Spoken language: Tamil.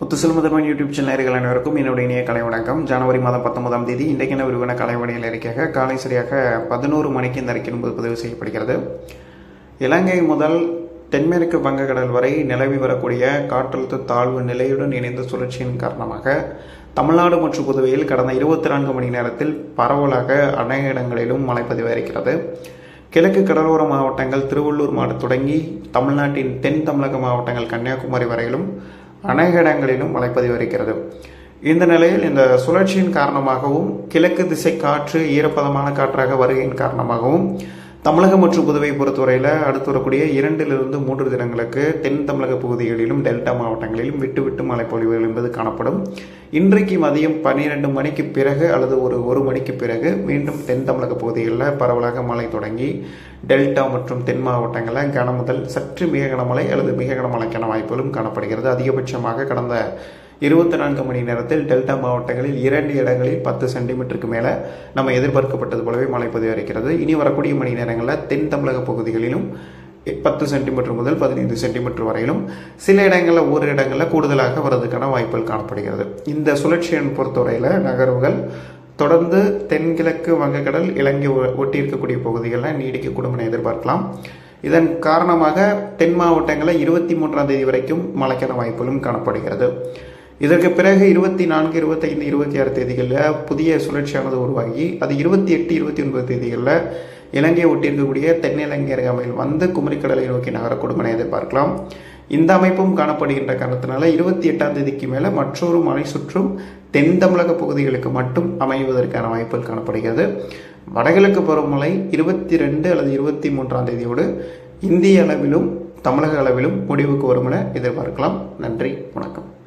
முத்துசல் முதல்வன் யூடியூப் சேனல் அனைவருக்கும் என்னுடைய இணைய கலை வணக்கம். ஜனவரி மாதம் பத்தொன்பதாம் தேதி இன்றைக்கான விரிவான கலைவடையில் இருக்காக காலை சரியாக பதினோரு மணிக்கு இந்த அறிக்கை என்பது பதிவு செய்யப்படுகிறது. இலங்கை முதல் தென்மேற்கு வங்கக்கடல் வரை நிலவி வரக்கூடிய காற்றழுத்த தாழ்வு நிலையுடன் இணைந்த சுழற்சியின் காரணமாக தமிழ்நாடு மற்றும் புதுவையில் கடந்த இருபத்தி நான்கு மணி நேரத்தில் பரவலாக அநேக இடங்களிலும் மழை பதிவாயிருக்கிறது. கிழக்கு கடலோர மாவட்டங்கள் திருவள்ளூர் மாவட்டம் தொடங்கி தமிழ்நாட்டின் தென் தமிழக மாவட்டங்கள் கன்னியாகுமரி வரையிலும் அநேக இடங்களிலும் மழை பதிவாயிருக்கிறது இந்த நிலையில் இந்த சுழற்சியின் காரணமாகவும் கிழக்கு திசை காற்று ஈரப்பதமான காற்றாக வருகையின் காரணமாகவும் தமிழகம் மற்றும் புதுவை பொறுத்தவரையில் அடுத்து வரக்கூடிய இரண்டிலிருந்து மூன்று தினங்களுக்கு தென் தமிழக பகுதிகளிலும் டெல்டா மாவட்டங்களிலும் விட்டு விட்டு மழை பொழிவுகள் என்பது காணப்படும். இன்றைக்கு மதியம் பன்னிரெண்டு மணிக்கு பிறகு அல்லது ஒரு ஒரு மணிக்கு பிறகு மீண்டும் தென் தமிழக பகுதிகளில் பரவலாக மழை தொடங்கி டெல்டா மற்றும் தென் மாவட்டங்களில் கனமுதல் சற்று மிக கனமழை அல்லது மிக கனமழைக்கான வாய்ப்புகளும் காணப்படுகிறது. அதிகபட்சமாக கடந்த இருபத்தி நான்கு மணி நேரத்தில் டெல்டா மாவட்டங்களில் இரண்டு இடங்களில் பத்து சென்டிமீட்டருக்கு மேலே நம்ம எதிர்பார்க்கப்பட்டது போலவே மழை பதிவளிக்கிறது இனி வரக்கூடிய மணி நேரங்களில் தென் தமிழக பகுதிகளிலும் பத்து சென்டிமீட்டர் முதல் பதினைந்து சென்டிமீட்டர் வரையிலும் சில இடங்களில் ஒரு இடங்களில் கூடுதலாக வர்றதுக்கான வாய்ப்புகள் காணப்படுகிறது. இந்த சுழற்சியின் பொறுத்தவரையில் நகர்வுகள் தொடர்ந்து தென்கிழக்கு வங்கக்கடல் இலங்கை ஒட்டி இருக்கக்கூடிய பகுதிகளில் நீடிக்கக்கூடும் என எதிர்பார்க்கலாம். இதன் காரணமாக தென் மாவட்டங்களில் இருபத்தி மூன்றாம் தேதி வரைக்கும் மழைக்கான வாய்ப்புகளும் காணப்படுகிறது. இதற்கு பிறகு இருபத்தி நான்கு இருபத்தைந்து இருபத்தி ஆறு தேதிகளில் புதிய சுழற்சியானது உருவாகி அது இருபத்தி எட்டு இருபத்தி ஒன்பது தேதிகளில் இலங்கையை ஒட்டியிருக்கக்கூடிய தென்னிலங்கை அருகாமையில் வந்து குமரிக்கடலை நோக்கி நகரக்கூடும் என எதிர்பார்க்கலாம். இந்த அமைப்பும் காணப்படுகின்ற காரணத்தினால இருபத்தி எட்டாம் தேதிக்கு மேலே மற்றொரு மலை சுற்றும் தென் தமிழக பகுதிகளுக்கு மட்டும் அமைவதற்கான வாய்ப்புகள் காணப்படுகிறது. வடகிழக்கு பருவமழை இருபத்தி ரெண்டு அல்லது இருபத்தி மூன்றாம் தேதியோடு இந்திய அளவிலும் தமிழக அளவிலும் முடிவுக்கு வரும் என எதிர்பார்க்கலாம். நன்றி வணக்கம்.